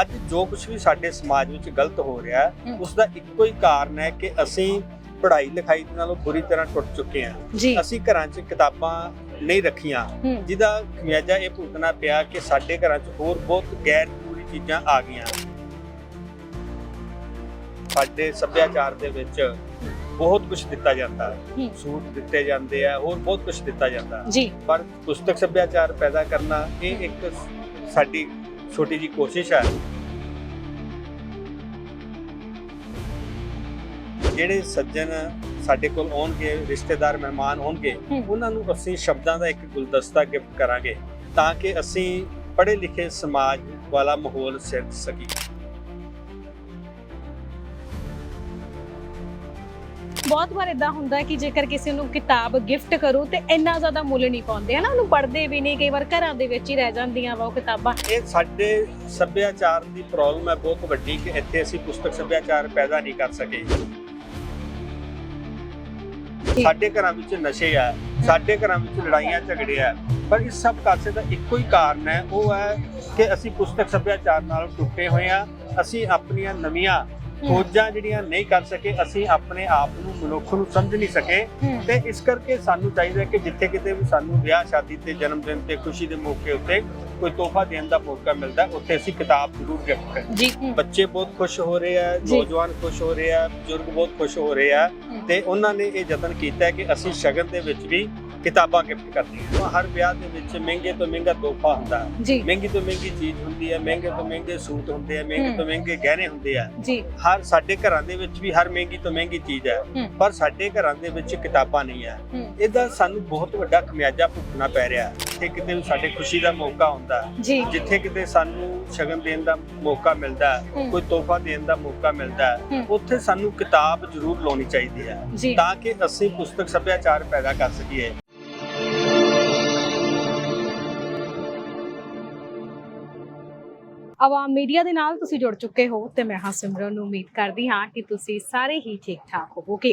ਅੱਜ ਜੋ ਕੁਝ ਵੀ ਸਾਡੇ ਸਮਾਜ ਵਿੱਚ ਗਲਤ ਹੋ ਰਿਹਾ ਹੈ। ਉਸ ਦਾ ਇੱਕੋ ਹੀ ਕਾਰਨ ਹੈ ਕਿ ਅਸੀਂ ਪੜ੍ਹਾਈ ਲਿਖਾਈ ਦੇ ਨਾਲੋਂ ਬੁਰੀ ਤਰ੍ਹਾਂ ਟੁੱਟ ਚੁੱਕੇ ਹਾਂ। ਅਸੀਂ ਘਰਾਂ 'ਚ ਕਿਤਾਬਾਂ ਨਹੀਂ ਰੱਖੀਆਂ। ਜਿਹਦਾ ਖਮਿਆਜਾ ਇਹ ਭੁਗਤਣਾ ਪਿਆ ਕਿ ਸਾਡੇ ਘਰਾਂ 'ਚ ਹੋਰ ਬਹੁਤ ਗੈਰ ਜ਼ਰੂਰੀ ਚੀਜ਼ਾਂ ਆ ਗਈਆਂ। ਸਾਡੇ ਸੱਭਿਆਚਾਰ ਦੇ ਵਿੱਚ ਬਹੁਤ ਕੁਝ ਦਿੱਤਾ ਜਾਂਦਾ। ਹੈ। ਸੂਟ ਦਿੱਤੇ ਜਾਂਦੇ ਆ ਹੋਰ ਬਹੁਤ ਕੁਝ ਦਿੱਤਾ ਜਾਂਦਾ। ਹੈ। ਜੀ। ਪਰ ਪੁਸਤਕ ਸੱਭਿਆਚਾਰ ਪੈਦਾ ਕਰਨਾ ਇਹ ਇੱਕ ਸਾਡੀ ਛੋਟੀ ਜੀ ਕੋਸ਼ਿਸ਼ ਹੈ। ਜਿਹੜੇ ਸੱਜਣ ਸਾਡੇ ਕੋਲ ਆਉਣਗੇ ਰਿਸ਼ਤੇਦਾਰ ਮਹਿਮਾਨ ਆਉਣਗੇ। ਉਹਨਾਂ ਨੂੰ ਅਸੀਂ ਸ਼ਬਦਾਂ ਦਾ ਇੱਕ ਗੁਲਦਸਤਾ ਗਿਫਟ ਕਰਾਂਗੇ ਤਾਂ ਕਿ ਅਸੀਂ ਪੜ੍ਹੇ ਲਿਖੇ ਸਮਾਜ ਵਾਲਾ ਮਾਹੌਲ ਸਿਰਜ ਸਕੀਏ। ਬਹੁਤ ਵਾਰ ਇਦਾਂ ਹੁੰਦਾ ਕਿ ਜੇਕਰ ਕਿਸੇ ਨੂੰ ਕਿਤਾਬ ਗਿਫਟ ਕਰੋ ਤੇ ਇੰਨਾ ਜ਼ਿਆਦਾ ਮੁੱਲ ਨਹੀਂ ਪਾਉਂਦੇ ਹਨਾ? ਉਹਨੂੰ ਪੜ੍ਹਦੇ ਵੀ ਨਹੀਂ ਕਈ ਵਾਰ ਘਰਾਂ ਦੇ ਵਿੱਚ ਹੀ ਰਹਿ ਜਾਂਦੀਆਂ ਵਾ ਉਹ ਕਿਤਾਬਾਂ। ਇਹ ਸਾਡੇ ਸੱਭਿਆਚਾਰ ਦੀ ਪ੍ਰੋਬਲਮ ਹੈ ਬਹੁਤ ਵੱਡੀ ਕਿ ਇੱਥੇ ਅਸੀਂ ਪੁਸਤਕ ਸੱਭਿਆਚਾਰ ਪੈਦਾ ਨਹੀਂ ਕਰ ਸਕੇ। ਸਾਡੇ ਘਰਾਂ ਵਿੱਚ ਨਸ਼ੇ ਆ ਸਾਡੇ ਘਰਾਂ ਵਿੱਚ ਲੜਾਈਆਂ ਝਗੜੇ ਆ ਪਰ ਇਸ ਸਭ ਕਾਸੇ ਦਾ ਇੱਕੋ ਹੀ ਕਾਰਨ ਹੈ ਉਹ ਹੈ ਕਿ ਅਸੀਂ ਪੁਸਤਕ ਸੱਭਿਆਚਾਰ ਨਾਲ ਟੁੱਟੇ ਹੋਏ ਆ ਅਸੀਂ ਆਪਣੀਆਂ ਨਵੀਆਂ ਖੋਜਾਂ ਜਿਹੜੀਆਂ ਨਹੀਂ ਕਰ ਸਕੇ ਅਸੀਂ ਆਪਣੇ ਆਪ ਨੂੰ ਮਨੁੱਖ ਨੂੰ ਸਮਝ ਨਹੀਂ ਸਕੇ। ਤੇ ਇਸ ਕਰਕੇ ਸਾਨੂੰ ਚਾਹੀਦਾ ਹੈ ਕਿ ਜਿੱਥੇ ਕਿਤੇ ਵੀ ਸਾਨੂੰ ਵਿਆਹ ਸ਼ਾਦੀ ਤੇ ਜਨਮ ਦਿਨ ਤੇ ਖੁਸ਼ੀ ਦੇ ਮੌਕੇ ਉੱਤੇ ਕੋਈ ਤੋਹਫਾ ਦੇਣ ਦਾ ਮੌਕਾ ਮਿਲਦਾ ਉੱਥੇ ਅਸੀਂ ਕਿਤਾਬ ਜ਼ਰੂਰ ਗਿਫਟ ਕਰੀਏ ਜੀ ਬੱਚੇ ਬਹੁਤ ਖੁਸ਼ ਹੋ ਰਹੇ ਆ। ਨੌਜਵਾਨ ਖੁਸ਼ ਹੋ ਰਹੇ ਆ ਬਜ਼ੁਰਗ ਬਹੁਤ ਖੁਸ਼ ਹੋ ਰਹੇ ਆ। ਤੇ ਉਹਨਾਂ ਨੇ ਇਹ ਯਤਨ ਕੀਤਾ ਕਿ ਅਸੀਂ ਸ਼ਗਨ ਦੇ ਵਿੱਚ ਵੀ ਕਿਤਾਬਾਂ ਗਿਫਟ ਕਰਦੇ ਹਾਂ ਹਰ ਵਿਆਹ ਦੇ ਵਿੱਚ ਮਹਿੰਗੇ ਤੋਂ ਮਹਿੰਗਾ ਤੋਹਫਾ ਹੁੰਦਾ ਹੈ। ਮਹਿੰਗੀ ਤੋਂ ਮਹਿੰਗੀ ਚੀਜ਼ ਹੁੰਦੀ ਹੈ ਮਹਿੰਗੇ ਤੋਂ ਮਹਿੰਗੇ ਸੂਟ ਹੁੰਦੇ ਆ ਮਹਿੰਗੇ। ਤੋਂ ਮਹਿੰਗੇ ਗਹਿਣੇ ਹੁੰਦੇ ਆ ਹਰ ਸਾਡੇ ਘਰਾਂ ਦੇ ਵਿੱਚ ਵੀ ਹਰ ਮਹਿੰਗੀ ਤੋਂ ਮਹਿੰਗੀ ਚੀਜ਼ ਹੈ। ਪਰ ਸਾਡੇ ਘਰਾਂ ਦੇ ਵਿੱਚ ਕਿਤਾਬਾਂ ਨਹੀਂ ਹੈ। ਇਹਦਾ ਸਾਨੂੰ ਬਹੁਤ ਵੱਡਾ ਖਮਿਆਜਾ ਭੁਗਤਣਾ ਪੈ ਰਿਹਾ ਹੈ ਜਿੱਥੇ ਕਿਤੇ ਵੀ ਸਾਡੇ ਖੁਸ਼ੀ ਦਾ ਮੌਕਾ ਹੁੰਦਾ ਜਿੱਥੇ ਕਿਤੇ ਸਾਨੂੰ ਸ਼ਗਨ ਦੇਣ ਦਾ ਮੌਕਾ ਮਿਲਦਾ। ਕੋਈ ਤੋਹਫਾ ਦੇਣ ਦਾ ਮੌਕਾ ਮਿਲਦਾ। ਉੱਥੇ ਸਾਨੂੰ ਕਿਤਾਬ ਜ਼ਰੂਰ ਲਾਉਣੀ ਚਾਹੀਦੀ ਹੈ ਤਾਂ ਕਿ ਅਸੀਂ ਪੁਸਤਕ ਸੱਭਿਆਚਾਰ ਪੈਦਾ ਕਰ ਸਕੀਏ। ਆਵਾਮ ਮੀਡੀਆ ਦੇ ਨਾਲ ਤੁਸੀਂ ਜੁੜ ਚੁੱਕੇ ਹੋ ਤੇ ਮੈਂ ਹਾਂ ਸਿਮਰਨ ਨੂੰ ਉਮੀਦ ਕਰਦੀ ਹਾਂ ਕਿ ਤੁਸੀਂ ਸਾਰੇ ਹੀ ਠੀਕ ਠਾਕ ਹੋਵੋਗੇ।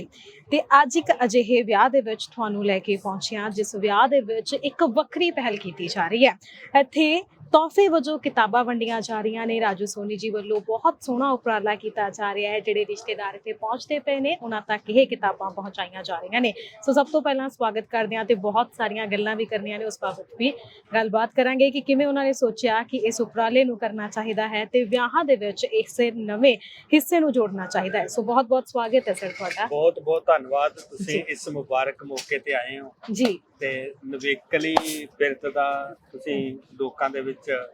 ਤੇ ਅੱਜ ਇੱਕ ਅਜਿਹੇ ਵਿਆਹ ਦੇ ਵਿੱਚ ਤੁਹਾਨੂੰ ਲੈ ਕੇ ਪਹੁੰਚਿਆ ਜਿਸ ਵਿਆਹ ਦੇ ਵਿੱਚ ਇੱਕ ਵੱਖਰੀ ਪਹਿਲ ਕੀਤੀ ਜਾ ਰਹੀ ਹੈ। ਇੱਥੇ ਤੋਹਫੇ ਵਜੋਂ ਕਿਤਾਬਾਂ ਵੰਡੀਆਂ ਜਾ ਰਹੀਆਂ ਨੇ। ਰਾਜੂ ਸੋਨੀ ਜੀ ਵੱਲੋਂ ਬਹੁਤ ਸੋਹਣਾ ਉਪਰਾਲਾ ਕੀਤਾ ਜਾ ਰਿਹਾ ਹੈ। ਜਿਹੜੇ ਰਿਸ਼ਤੇਦਾਰ ਇੱਥੇ ਪਹੁੰਚਦੇ ਪਏ ਨੇ ਉਹਨਾਂ ਤੱਕ ਇਹ ਕਿਤਾਬਾਂ ਪਹੁੰਚਾਈਆਂ ਜਾ ਰਹੀਆਂ ਨੇ। ਸੋ ਸਭ ਤੋਂ ਪਹਿਲਾਂ ਸਵਾਗਤ ਕਰਦੇ ਹਾਂ ਤੇ ਬਹੁਤ ਸਾਰੀਆਂ ਗੱਲਾਂ ਵੀ ਕਰਨੀਆਂ ਨੇ ਉਸ ਬਾਬਤ ਵੀ। ਗੱਲਬਾਤ ਕਰਾਂਗੇ ਕਿ ਕਿਵੇਂ ਉਹਨਾਂ ਨੇ ਸੋਚਿਆ ਕਿ ਇਸ ਉਪਰਾਲੇ ਨੂੰ ਕਰਨਾ ਚਾਹੀਦਾ ਹੈ ਤੇ ਵਿਆਹਾਂ ਦੇ ਵਿੱਚ ਇਸ ਨਵੇਂ ਹਿੱਸੇ ਨੂੰ ਜੋੜਨਾ ਚਾਹੀਦਾ ਹੈ। ਸੋ ਬਹੁਤ ਬਹੁਤ ਸਵਾਗਤ ਹੈ ਸਰ ਤੁਹਾਡਾ। ਬਹੁਤ ਬਹੁਤ ਧੰਨਵਾਦ। ਤੁਸੀਂ। ਇਸ ਮੁਬਾਰਕ ਮੌਕੇ ਤੇ ਆਏ ਹੋ। ਜੀ। ਤੇ ਨਵੇਕਲੀ ਬਿਰਧ ਦਾ ਤੁਸੀਂ ਲੋਕਾਂ ਦੇ ਵਿੱਚ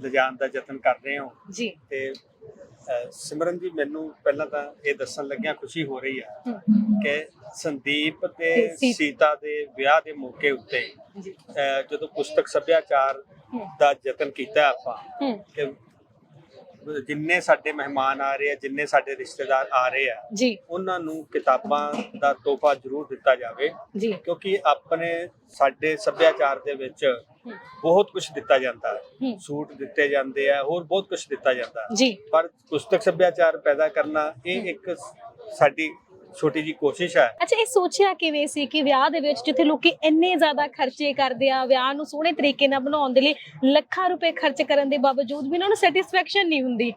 ਲਿਜਾਣ ਦਾ ਯਤਨ ਕਰ ਰਹੇ ਹੋ। ਜੀ। ਤੇ ਅਹ, ਸਿਮਰਨ ਜੀ ਮੈਨੂੰ ਪਹਿਲਾਂ ਤਾਂ ਇਹ ਦੱਸਣ ਲੱਗਿਆ ਖੁਸ਼ੀ ਹੋ ਰਹੀ ਹੈ। ਹਮ, ਕਿ ਸੰਦੀਪ ਤੇ ਸੀ- ਸੀਤਾ। ਦੇ ਵਿਆਹ ਦੇ ਮੌਕੇ ਉੱਤੇ ਜੀ। ਅਹ, ਜਦੋਂ ਪੁਸਤਕ ਸੱਭਿਆਚਾਰ ਦਾ ਯਤਨ ਕੀਤਾ ਆਪਾਂ ਹਮ, ਕਿ ਜਿੰਨੇ ਸਾਡੇ ਮਹਿਮਾਨ ਆ ਰਹੇ ਆ ਜਿੰਨੇ ਸਾਡੇ ਰਿਸ਼ਤੇਦਾਰ ਆ ਰਹੇ ਆ ਜੀ। ਉਹਨਾਂ ਨੂੰ ਕਿਤਾਬਾਂ ਦਾ ਤੋਹਫਾ ਜ਼ਰੂਰ ਦਿੱਤਾ ਜਾਵੇ ਜੀ। ਕਿਉਂਕਿ ਆਪਣੇ ਸਾਡੇ ਸੱਭਿਆਚਾਰ ਦੇ ਵਿੱਚ ਬਹੁਤ ਕੁਝ ਦਿੱਤਾ ਜਾਂਦਾ। ਹੈ। ਸੂਟ ਦਿੱਤੇ ਜਾਂਦੇ ਆ ਹੋਰ ਬਹੁਤ ਕੁਝ ਦਿੱਤਾ ਜਾਂਦਾ। ਹੈ ਜੀ। ਪਰ ਪੁਸਤਕ ਸੱਭਿਆਚਾਰ ਪੈਦਾ ਕਰਨਾ ਇਹ ਇੱਕ ਸਾਡੀ ਛੋਟੀ ਜੀ ਕੋਸ਼ਿਸ਼ ਹੈ। ਅੱਛਾ, ਇਹ ਸੋਚਿਆ ਕਿਵੇਂ ਸੀ ਕਿ ਵਿਆਹ ਦੇ ਵਿੱਚ ਜਿੱਥੇ ਲੋਕੀ ਇੰਨੇ ਜ਼ਿਆਦਾ ਖਰਚੇ ਕਰਦੇ ਆ, ਵਿਆਹ ਨੂੰ ਸੋਹਣੇ ਤਰੀਕੇ ਨਾਲ ਬਣਾਉਣ ਦੇ ਲਈ ਲੱਖਾਂ ਰੁਪਏ ਖਰਚ ਕਰਨ ਦੇ ਬਾਵਜੂਦ ਵੀ ਉਹਨਾਂ ਨੂੰ ਸੈਟੀਸਫੈਕਸ਼ਨ ਨਹੀਂ ਹੁੰਦੀ।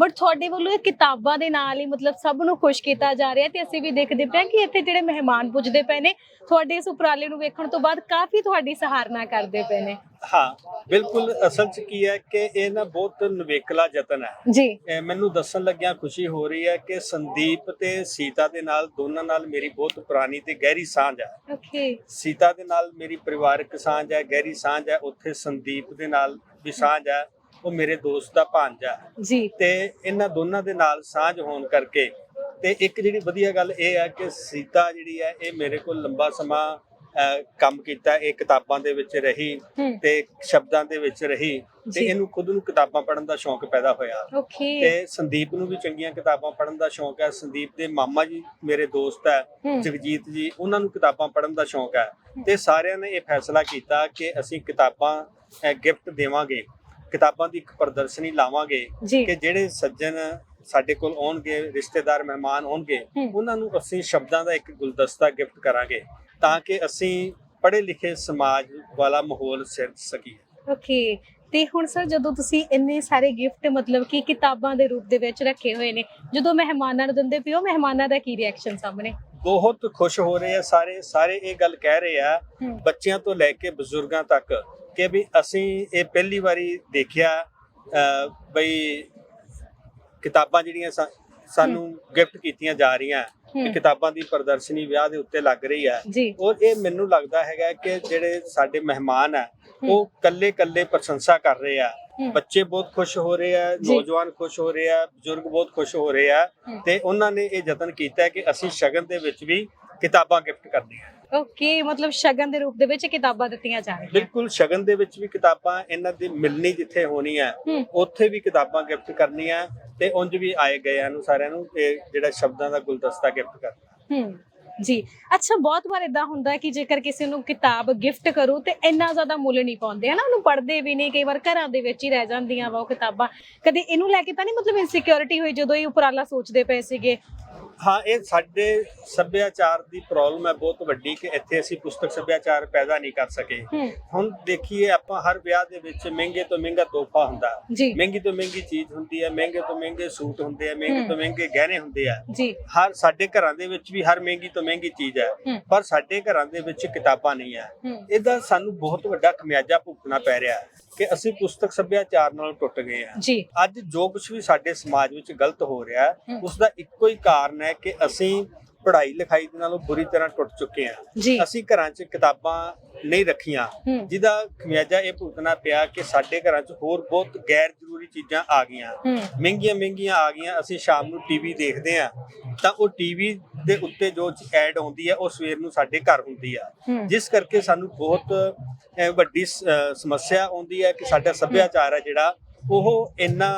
ਬਟ ਤੁਹਾਡੇ ਵੱਲੋਂ ਇਹ ਕਿਤਾਬਾਂ ਦੇ ਨਾਲ ਹੀ ਮਤਲਬ ਸਭ ਨੂੰ ਖੁਸ਼ ਕੀਤਾ ਜਾ ਰਿਹਾ ਤੇ ਅਸੀਂ ਵੀ ਦੇਖਦੇ ਪਏ ਕਿ ਇੱਥੇ ਜਿਹੜੇ ਮਹਿਮਾਨ ਪੁੱਜਦੇ ਪਏ ਨੇ ਤੁਹਾਡੇ ਇਸ ਉਪਰਾਲੇ ਨੂੰ ਵੇਖਣ ਤੋਂ ਬਾਅਦ ਕਾਫੀ ਤੁਹਾਡੀ ਸਹਾਰਨਾ ਕਰਦੇ ਪਏ ਨੇ। ਹਾਂ ਬਿਲਕੁਲ ਅਸਲ 'ਚ ਕੀ ਹੈ ਕਿ ਇਹ ਨਾ ਬਹੁਤ ਨਵੇਕਲਾ ਯਤਨ ਹੈ। ਜੀ। ਮੈਨੂੰ ਦੱਸਣ ਲੱਗਿਆ ਖੁਸ਼ੀ ਹੋ ਰਹੀ ਹੈ ਕਿ ਸੰਦੀਪ ਤੇ ਸੀਤਾ ਦੇ ਨਾਲ ਦੋਨਾਂ ਨਾਲ ਮੇਰੀ ਬਹੁਤ ਪੁਰਾਣੀ ਤੇ ਗਹਿਰੀ ਸਾਂਝ ਹੈ। ਓਕੇ ਸੀਤਾ ਦੇ ਨਾਲ ਮੇਰੀ ਪਰਿਵਾਰਕ ਸਾਂਝ ਹੈ ਗਹਿਰੀ ਸਾਂਝ ਹੈ ਉੱਥੇ ਸੰਦੀਪ ਦੇ ਨਾਲ ਵੀ ਸਾਂਝ ਹੈ। ਉਹ ਮੇਰੇ ਦੋਸਤ ਦਾ ਭਾਂਜਾ ਜੀ। ਤੇ ਇਹਨਾਂ ਦੋਨਾਂ ਦੇ ਨਾਲ ਸਾਂਝ ਹੋਣ ਕਰਕੇ ਤੇ ਇੱਕ ਜਿਹੜੀ ਵਧੀਆ ਗੱਲ ਇਹ ਹੈ ਕਿ ਸੀਤਾ ਜਿਹੜੀ ਹੈ ਇਹ ਮੇਰੇ ਕੋਲ ਲੰਬਾ ਸਮਾਂ ਕੰਮ ਕੀਤਾ ਇਹ ਕਿਤਾਬਾਂ ਦੇ ਵਿੱਚ ਰਹੀ ਤੇ ਸ਼ਬਦਾਂ ਦੇ ਵਿੱਚ ਰਹੀ ਤੇ। ਇਹਨੂੰ ਖੁਦ ਨੂੰ ਕਿਤਾਬਾਂ ਪੜ੍ਹਨ ਦਾ ਸ਼ੌਂਕ ਪੈਦਾ ਹੋਇਆ। ਤੇ ਸੰਦੀਪ ਨੂੰ ਵੀ ਚੰਗੀਆਂ ਕਿਤਾਬਾਂ ਪੜ੍ਹਨ ਦਾ ਸ਼ੌਂਕ ਹੈ। ਸੰਦੀਪ ਦੇ ਮਾਮਾ ਜੀ ਮੇਰੇ ਦੋਸਤ ਹੈ ਜਗਜੀਤ ਜੀ ਉਹਨਾਂ ਨੂੰ ਕਿਤਾਬਾਂ ਪੜ੍ਹਨ ਦਾ ਸ਼ੌਂਕ ਹੈ। ਤੇ ਸਾਰਿਆਂ ਨੇ ਇਹ ਫੈਸਲਾ ਕੀਤਾ ਕਿ ਅਸੀਂ ਕਿਤਾਬਾਂ ਗਿਫਟ ਦੇਵਾਂਗੇ। ਕਿਤਾਬਾਂ ਦੀ ਇੱਕ ਪ੍ਰਦਰਸ਼ਨੀ ਲਾਵਾਂਗੇ ਕਿ ਜਿਹੜੇ ਸੱਜਣ ਸਾਡੇ ਕੋਲ ਆਉਣਗੇ ਰਿਸ਼ਤੇਦਾਰ ਮਹਿਮਾਨ ਆਉਣਗੇ। ਉਹਨਾਂ ਨੂੰ ਅਸੀਂ ਸ਼ਬਦਾਂ ਦਾ ਇੱਕ ਗੁਲਦਸਤਾ ਗਿਫਟ ਕਰਾਂਗੇ ਤਾਂ ਕਿ ਅਸੀਂ ਪੜ੍ਹੇ ਲਿਖੇ ਸਮਾਜ ਵਾਲਾ ਮਾਹੌਲ ਸਿਰਜ ਸਕੀਏ। ਓਕੇ। ਤੇ ਹੁਣ ਸਰ ਜਦੋਂ ਤੁਸੀਂ ਇੰਨੇ ਸਾਰੇ ਗਿਫਟ ਮਤਲਬ ਕਿ ਕਿਤਾਬਾਂ ਦੇ ਰੂਪ ਦੇ ਵਿੱਚ ਰੱਖੇ ਹੋਏ ਨੇ ਜਦੋਂ ਮਹਿਮਾਨਾਂ ਨੂੰ ਦਿੰਦੇ ਪਿਓ ਮਹਿਮਾਨਾਂ ਦਾ ਕੀ ਰਿਐਕਸ਼ਨ ਸਾਹਮਣੇ? ਬਹੁਤ ਖੁਸ਼ ਹੋ ਰਹੇ ਆ ਸਾਰੇ। ਸਾਰੇ ਇਹ ਗੱਲ ਕਹਿ ਰਹੇ ਆ ਬੱਚਿਆਂ ਤੋਂ ਲੈ ਕੇ ਬਜ਼ੁਰਗਾਂ ਤੱਕ ਕਿ ਵੀ ਅਸੀਂ ਇਹ ਪਹਿਲੀ ਵਾਰੀ ਦੇਖਿਆ ਬਈ ਕਿਤਾਬਾਂ ਜਿਹੜੀਆਂ ਸਾਨੂੰ ਗਿਫਟ ਕੀਤੀਆਂ ਜਾ ਰਹੀਆਂ ਕਿਤਾਬਾਂ ਦੀ ਪ੍ਰਦਰਸ਼ਨੀ ਵਿਆਹ ਦੇ ਉੱਤੇ ਲੱਗ ਰਹੀ ਹੈ ਔਰ ਇਹ ਮੈਨੂੰ ਲੱਗਦਾ ਹੈਗਾ ਕਿ ਜਿਹੜੇ ਸਾਡੇ ਮਹਿਮਾਨ ਆ ਹੂੰ। ਉਹ ਕੱਲੇ ਕੱਲੇ ਪ੍ਰਸ਼ੰਸਾ ਕਰ ਰਹੇ ਆ। ਬੱਚੇ ਬਹੁਤ ਖੁਸ਼ ਹੋ ਰਹੇ ਆ। ਨੌਜਵਾਨ ਖੁਸ਼ ਹੋ ਰਹੇ ਆ ਬਜ਼ੁਰਗ ਬਹੁਤ ਖੁਸ਼ ਹੋ ਰਹੇ ਆ। ਤੇ ਉਹਨਾਂ ਨੇ ਇਹ ਯਤਨ ਕੀਤਾ ਕਿ ਅਸੀਂ ਸ਼ਗਨ ਦੇ ਵਿੱਚ ਵੀ ਕਿਤਾਬਾਂ ਗਿਫਟ ਕਰਨੀਆਂ ਓਕੇ ਮਤਲਬ ਸ਼ਗਨ ਦੇ ਰੂਪ ਦੇ ਵਿੱਚ ਕਿਤਾਬਾਂ ਦਿੱਤੀਆਂ ਜਾ ਰਹੀਆਂ ਬਿਲਕੁਲ ਸ਼ਗਨ ਦੇ ਵਿੱਚ ਵੀ ਕਿਤਾਬਾਂ ਇਹਨਾਂ ਦੀ ਮਿਲਣੀ ਜਿੱਥੇ ਹੋਣੀ ਹੈ ਉੱਥੇ ਵੀ ਕਿਤਾਬਾਂ ਗਿਫਟ ਕਰਨੀਆਂ ਤੇ ਉਂਝ ਵੀ ਆਏ ਗਏ ਨੂੰ ਸਾਰਿਆਂ ਨੂੰ ਇਹ ਜਿਹੜਾ ਸ਼ਬਦਾਂ ਦਾ ਗੁਲਦਸਤਾ ਗਿਫਟ ਕਰਨਾ। ਹੂੰ ਜੀ। ਅੱਛਾ ਬਹੁਤ ਵਾਰ ਇਦਾਂ ਹੁੰਦਾ ਕਿ ਜੇਕਰ ਕਿਸੇ ਨੂੰ ਕਿਤਾਬ ਗਿਫਟ ਕਰੋ ਤੇ ਇੰਨਾ ਜ਼ਿਆਦਾ ਮੁੱਲ ਨਹੀਂ ਪਾਉਂਦੇ ਹਨਾ? ਉਹਨੂੰ ਪੜ੍ਹਦੇ ਵੀ ਨਹੀਂ ਕਈ ਵਾਰ ਘਰਾਂ ਦੇ ਵਿੱਚ ਹੀ ਰਹਿ ਜਾਂਦੀਆਂ ਵਾ ਉਹ ਕਿਤਾਬਾਂ। ਕਦੇ ਇਹਨੂੰ ਲੈ ਕੇ ਤਾਂ ਨਹੀਂ ਮਤਲਬ ਇਨਸਿਕਿਉਰਿਟੀ ਹੋਈ ਜਦੋਂ ਇਹ ਉਪਰਾਲਾ ਸੋਚਦੇ ਪਏ ਸੀਗੇ? ਹਾਂ ਇਹ ਸਾਡੇ ਸੱਭਿਆਚਾਰ ਦੀ ਪ੍ਰੋਬਲਮ ਹੈ ਬਹੁਤ ਵੱਡੀ ਕਿ ਇੱਥੇ ਅਸੀਂ ਪੁਸਤਕ ਸੱਭਿਆਚਾਰ ਪੈਦਾ ਨਹੀਂ ਕਰ ਸਕੇ। ਹੁਣ ਦੇਖੀਏ ਆਪਾਂ ਹਰ ਵਿਆਹ ਦੇ ਵਿੱਚ ਮਹਿੰਗੇ ਤੋਂ ਮਹਿੰਗਾ ਤੋਹਫਾ ਹੁੰਦਾ। ਮਹਿੰਗੀ ਤੋਂ ਮਹਿੰਗੀ ਚੀਜ਼ ਹੁੰਦੀ ਹੈ ਮਹਿੰਗੇ ਤੋਂ ਮਹਿੰਗੇ ਸੂਟ ਹੁੰਦੇ ਆ ਮਹਿੰਗੇ। ਤੋਂ ਮਹਿੰਗੇ ਗਹਿਣੇ ਹੁੰਦੇ ਆ। ਹਰ ਸਾਡੇ ਘਰਾਂ ਦੇ ਵਿੱਚ ਵੀ ਹਰ ਮਹਿੰਗੀ ਤੋਂ ਮਹਿੰਗੀ ਚੀਜ਼ ਹੈ। ਪਰ ਸਾਡੇ ਘਰਾਂ ਦੇ ਵਿੱਚ ਕਿਤਾਬਾਂ ਨਹੀਂ ਹੂੰ। ਇਹਦਾ ਸਾਨੂੰ ਬਹੁਤ ਵੱਡਾ ਖਮਿਆਜਾ ਭੁਗਤਣਾ ਪੈ ਰਿਹਾ ਹੈ। ਕਿ ਅਸੀਂ ਪੁਸਤਕ ਸੱਭਿਆਚਾਰ ਨਾਲ ਟੁੱਟ ਗਏ ਹਾਂ। ਜੀ। ਅੱਜ ਜੋ ਕੁਝ ਵੀ ਸਾਡੇ ਸਮਾਜ ਵਿੱਚ ਗਲਤ ਹੋ ਰਿਹਾ ਹੈ। ਉਸ ਦਾ ਇੱਕੋ ਹੀ ਕਾਰਨ ਹੈ ਕਿ ਅਸੀਂ ਪੜ੍ਹਾਈ ਲਿਖਾਈ ਦੇ ਨਾਲੋਂ ਬੁਰੀ ਤਰ੍ਹਾਂ ਟੁੱਟ ਚੁੱਕੇ ਹਾਂ। ਅਸੀਂ ਘਰਾਂ 'ਚ ਕਿਤਾਬਾਂ ਨਹੀਂ ਰੱਖੀਆਂ। ਜਿਹਦਾ ਖਮਿਆਜਾ ਇਹ ਭੁਗਤਣਾ ਪਿਆ ਕਿ ਸਾਡੇ ਘਰਾਂ 'ਚ ਹੋਰ ਬਹੁਤ ਗੈਰ ਜ਼ਰੂਰੀ ਚੀਜ਼ਾਂ ਆ ਗਈਆਂ। ਮਹਿੰਗੀਆਂ ਮਹਿੰਗੀਆਂ ਆ ਗਈਆਂ। ਅਸੀਂ ਸ਼ਾਮ ਨੂੰ ਟੀਵੀ ਦੇਖਦੇ ਆ ਤਾਂ ਉਹ ਟੀਵੀ ਦੇ ਉੱਤੇ ਜੋ ਐਡ ਆਉਂਦੀ ਹੈ ਉਹ ਸਵੇਰ ਨੂੰ ਸਾਡੇ ਘਰ ਹੁੰਦੀ ਆ। ਜਿਸ ਕਰਕੇ ਸਾਨੂੰ ਬਹੁਤ ਵੱਡੀ ਸਮੱਸਿਆ ਆਉਂਦੀ ਹੈ ਕਿ ਸਾਡਾ ਸੱਭਿਆਚਾਰ ਹੈ ਜਿਹੜਾ ਉਹ ਇੰਨਾ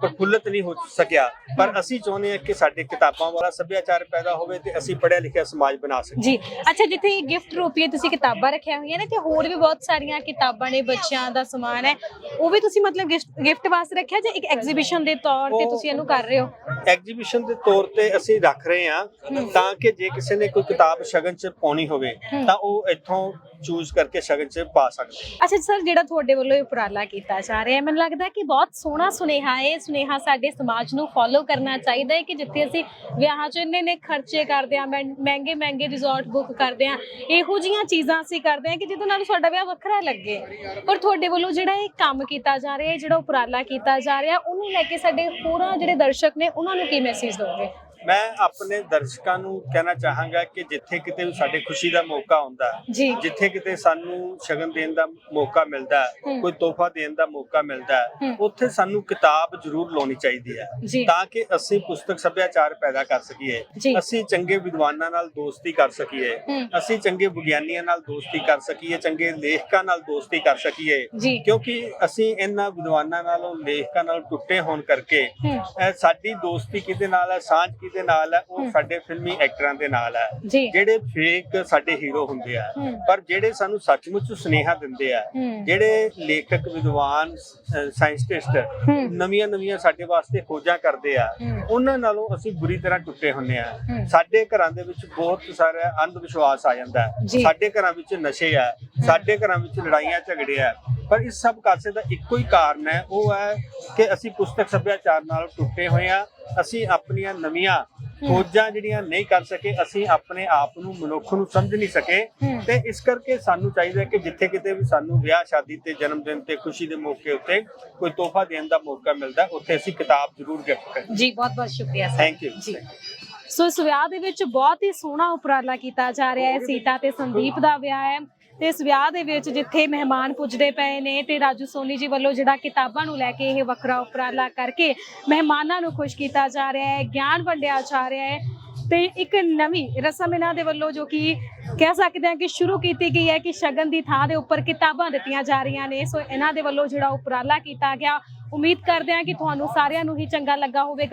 ਪ੍ਰਫੁੱਲਤ ਨਹੀਂ ਹੋ ਸਕਿਆ। ਪਰ ਅਸੀਂ ਚਾਹੁੰਦੇ ਹਾਂ ਕਿ ਸਾਡੇ ਕਿਤਾਬਾਂ ਵਾਲਾ ਸੱਭਿਆਚਾਰ ਪੈਦਾ ਹੋਵੇ ਤੇ ਅਸੀਂ ਪੜ੍ਹਿਆ ਲਿਖਿਆ ਸਮਾਜ ਬਣਾ ਸਕੀਏ। ਜੀ। ਅੱਛਾ ਜਿੱਥੇ ਗਿਫਟ ਰੂਪ ਲਈ ਤੁਸੀਂ ਕਿਤਾਬਾਂ ਰੱਖੀਆਂ ਹੋਈਆਂ ਨੇ ਤੇ ਹੋਰ ਵੀ ਬਹੁਤ ਸਾਰੀਆਂ ਕਿਤਾਬਾਂ ਨੇ ਬੱਚਿਆਂ ਦਾ ਸਮਾਨ ਹੈ ਉਹ ਵੀ ਤੁਸੀਂ ਮਤਲਬ ਗਿਫਟ ਵਾਸਤੇ ਰੱਖਿਆ ਜਾਂ ਇੱਕ ਐਗਜ਼ੀਬਿਸ਼ਨ ਦੇ ਤੌਰ ਤੇ ਤੁਸੀਂ ਇਹਨੂੰ ਕਰ ਰਹੇ ਹੋ? ਐਗਜ਼ੀਬਿਸ਼ਨ ਦੇ ਤੌਰ ਤੇ ਅਸੀਂ ਰੱਖ ਰਹੇ ਹਾਂ ਤਾਂ ਕਿ ਜੇ ਕਿਸੇ ਨੇ ਕੋਈ ਕਿਤਾਬ ਸ਼ਗਨ 'ਚ ਪਾਉਣੀ ਹੋਵੇ। ਤਾਂ ਉਹ ਇੱਥੋਂ ਚੂਜ਼ ਕਰਕੇ ਸ਼ਗਨ 'ਚ ਪਾ ਸਕਦੇ। ਅੱਛਾ ਸਰ ਜਿਹੜਾ ਤੁਹਾਡੇ ਵੱਲੋਂ ਇਹ ਉਪਰਾਲਾ ਕੀਤਾ ਜਾ ਰਿਹਾ ਹੈ। ਮੈਨੂੰ ਲੱਗਦਾ ਕਿ ਬਹੁਤ ਸੋਹਣਾ ਸੁਨੇਹਾ ਹੈ। ਇਹ ਸੁਨੇਹਾ ਸਾਡੇ ਸਮਾਜ ਨੂੰ ਫੋਲੋ ਕਰਨਾ ਚਾਹੀਦਾ ਹੈ ਕਿ ਜਿੱਥੇ ਅਸੀਂ ਵਿਆਹਾਂ 'ਚ ਇੰਨੇ ਨੇ ਖਰਚੇ ਕਰਦੇ ਆ ਮਹਿੰਗੇ ਮਹਿੰਗੇ ਰਿਜ਼ੋਰਟ ਬੁੱਕ ਕਰਦੇ ਆ ਇਹੋ ਜੀਆਂ ਚੀਜ਼ਾਂ ਅਸੀਂ ਕਰਦੇ ਆ ਕਿ ਜਿਹਦੇ ਨਾਲ ਸਾਡਾ ਵਿਆਹ ਵੱਖਰਾ ਲੱਗੇ। ਪਰ ਤੁਹਾਡੇ ਵੱਲੋਂ ਜਿਹੜਾ ਇਹ ਕੰਮ ਕੀਤਾ ਜਾ ਰਿਹਾ ਹੈ ਜਿਹੜਾ ਉਪਰਾਲਾ ਕੀਤਾ ਜਾ ਰਿਹਾ, ਉਹਨੂੰ ਲੈ ਕੇ ਸਾਡੇ ਹੋਰਾਂ ਜਿਹੜੇ ਦਰਸ਼ਕ ਨੇ, ਉਹਨਾਂ ਨੂੰ ਕੀ ਮੈਸੇਜ ਦੋਗੇ? ਮੈਂ ਆਪਣੇ ਦਰਸ਼ਕਾਂ ਨੂੰ ਕਹਿਣਾ ਚਾਹਾਂਗਾ ਕਿ ਜਿੱਥੇ ਕਿਤੇ ਵੀ ਸਾਡੇ ਖੁਸ਼ੀ ਦਾ ਮੌਕਾ ਆਉਂਦਾ ਜੀ। ਜਿੱਥੇ ਕਿਤੇ ਸਾਨੂੰ ਸ਼ਗਨ ਦੇਣ ਦਾ ਮੌਕਾ ਮਿਲਦਾ ਹੈ ਹੂੰ। ਕੋਈ ਤੋਹਫਾ ਦੇਣ ਦਾ ਮੌਕਾ ਮਿਲਦਾ ਹੈ ਹੂੰ। ਉੱਥੇ ਸਾਨੂੰ ਕਿਤਾਬ ਜ਼ਰੂਰ ਲਾਉਣੀ ਚਾਹੀਦੀ ਹੈ ਜੀ। ਤਾਂ ਕਿ ਅਸੀਂ ਪੁਸਤਕ ਸੱਭਿਆਚਾਰ ਪੈਦਾ ਕਰ ਸਕੀਏ ਜੀ। ਅਸੀਂ ਚੰਗੇ ਵਿਦਵਾਨਾਂ ਨਾਲ ਦੋਸਤੀ ਕਰ ਸਕੀਏ ਹੂੰ। ਅਸੀਂ ਚੰਗੇ ਵਿਗਿਆਨੀਆਂ ਨਾਲ ਦੋਸਤੀ ਕਰ ਸਕੀਏ ਚੰਗੇ ਲੇਖਕਾਂ ਨਾਲ ਦੋਸਤੀ ਕਰ ਸਕੀਏ ਜੀ। ਕਿਉਂਕਿ ਅਸੀਂ ਇਹਨਾਂ ਵਿਦਵਾਨਾਂ ਨਾਲੋਂ ਲੇਖਕਾਂ ਨਾਲ ਟੁੱਟੇ ਹੋਣ ਕਰਕੇ ਹੂੰ। ਸਾਡੀ ਦੋਸਤੀ ਕਿਹਦੇ ਨਾਲ ਹੈ ਸਾਂਝ ਕਿਹਦੇ ਨਾਲ ਹੈ ਉਹ। ਸਾਡੇ ਫਿਲਮੀ ਐਕਟਰਾਂ ਦੇ ਨਾਲ ਹੈ। ਜੀ। ਜਿਹੜੇ ਫੇਕ ਸਾਡੇ ਹੀਰੋ ਹੁੰਦੇ ਆ। ਹੂੰ। ਪਰ ਜਿਹੜੇ ਸਾਨੂੰ ਸੱਚਮੁੱਚ ਸੁਨੇਹਾ ਦਿੰਦੇ ਆ ਹੂੰ। ਜਿਹੜੇ ਲੇਖਕ ਵਿਦਵਾਨ ਸਾਇੰਟਿਸਟ ਹੂੰ। ਨਵੀਆਂ ਨਵੀਆਂ ਸਾਡੇ ਵਾਸਤੇ ਖੋਜਾਂ ਕਰਦੇ ਆ ਹੂੰ। ਉਹਨਾਂ ਨਾਲੋਂ ਅਸੀਂ ਬੁਰੀ ਤਰ੍ਹਾਂ ਟੁੱਟੇ ਹੁੰਨੇ ਆ। ਹੂੰ। ਸਾਡੇ ਘਰਾਂ ਦੇ ਵਿੱਚ ਬਹੁਤ ਸਾਰਾ ਅੰਧ ਵਿਸ਼ਵਾਸ ਆ ਜਾਂਦਾ ਹੈ। ਜੀ। ਸਾਡੇ ਘਰਾਂ ਵਿੱਚ ਨਸ਼ੇ ਆ। ਸਾਡੇ ਘਰਾਂ ਵਿੱਚ ਲੜਾਈਆਂ ਝਗੜੇ ਆ। ਪਰ ਇਸ ਸਭ ਕਾਸੇ ਦਾ ਇੱਕੋ ਹੀ ਕਾਰਨ ਹੈ ਉਹ ਹੈ ਕਿ ਅਸੀਂ ਪੁਸਤਕ ਸੱਭਿਆਚਾਰ ਨਾਲ ਟੁੱਟੇ ਹੋਏ ਆ ਅਸੀਂ ਆਪਣੀਆਂ ਨਵੀਆਂ ਖੋਜਾਂ ਜਿਹੜੀਆਂ ਨਹੀਂ ਕਰ ਸਕੇ ਅਸੀਂ ਆਪਣੇ ਆਪ ਨੂੰ ਮਨੁੱਖ ਨੂੰ ਸਮਝ ਨਹੀਂ ਸਕੇ। ਤੇ ਇਸ ਕਰਕੇ ਸਾਨੂੰ ਚਾਹੀਦਾ ਕਿ ਜਿੱਥੇ ਕਿਤੇ ਵੀ ਸਾਨੂੰ ਵਿਆਹ ਸ਼ਾਦੀ ਤੇ ਜਨਮ ਦਿਨ ਤੇ ਖੁਸ਼ੀ ਦੇ ਮੌਕੇ ਉੱਤੇ ਕੋਈ ਤੋਹਫਾ ਦੇਣ ਦਾ ਮੌਕਾ ਮਿਲਦਾ ਉੱਥੇ ਅਸੀਂ ਕਿਤਾਬ ਜ਼ਰੂਰ ਗਿਫਟ ਕਰੀਏ ਜੀ ਬਹੁਤ ਬਹੁਤ ਸ਼ੁਕਰੀਆ ਸਰ। ਥੈਂਕ ਯੂ ਜੀ। ਸੋ ਇਸ ਵਿਆਹ ਦੇ ਵਿੱਚ ਬਹੁਤ ਹੀ ਸੋਹਣਾ ਉਪਰਾਲਾ ਕੀਤਾ ਜਾ ਰਿਹਾ ਹੈ ਸੀਤਾ ਤੇ ਸੰਦੀਪ ਦਾ ਵਿਆਹ ਹੈ। ਤੇ ਇਸ ਵਿਆਹ ਦੇ ਵਿੱਚ ਜਿੱਥੇ ਮਹਿਮਾਨ ਪੁੱਜਦੇ ਪਏ ਨੇ ਤੇ ਰਾਜੂ ਸੋਨੀ ਜੀ ਵੱਲੋਂ ਜਿਹੜਾ ਕਿਤਾਬਾਂ ਨੂੰ ਲੈ ਕੇ ਇਹ ਵੱਖਰਾ ਉਪਰਾਲਾ ਕਰਕੇ ਮਹਿਮਾਨਾਂ ਨੂੰ ਖੁਸ਼ ਕੀਤਾ ਜਾ ਰਿਹਾ ਹੈ, ਗਿਆਨ ਵੰਡਿਆ ਜਾ ਰਿਹਾ ਹੈ ਤੇ ਇੱਕ ਨਵੀਂ ਰਸਮ ਇਹਨਾਂ ਦੇ ਵੱਲੋਂ ਜੋ ਕਿ ਕਹਿ ਸਕਦੇ ਹਾਂ ਕਿ ਸ਼ੁਰੂ ਕੀਤੀ ਗਈ ਹੈ ਕਿ ਸ਼ਗਨ ਦੀ ਥਾਂ ਦੇ ਉੱਪਰ ਕਿਤਾਬਾਂ ਦਿੱਤੀਆਂ ਜਾ ਰਹੀਆਂ ਨੇ। ਸੋ ਇਹਨਾਂ ਦੇ ਵੱਲੋਂ ਜਿਹੜਾ ਉਪਰਾਲਾ ਕੀਤਾ ਗਿਆ, ਉਮੀਦ ਕਰਦੇ ਹਾਂ ਕਿ ਤੁਹਾਨੂੰ ਸਾਰਿਆਂ ਨੂੰ ਹੀ ਚੰਗਾ ਲੱਗਾ ਹੋਵੇਗਾ।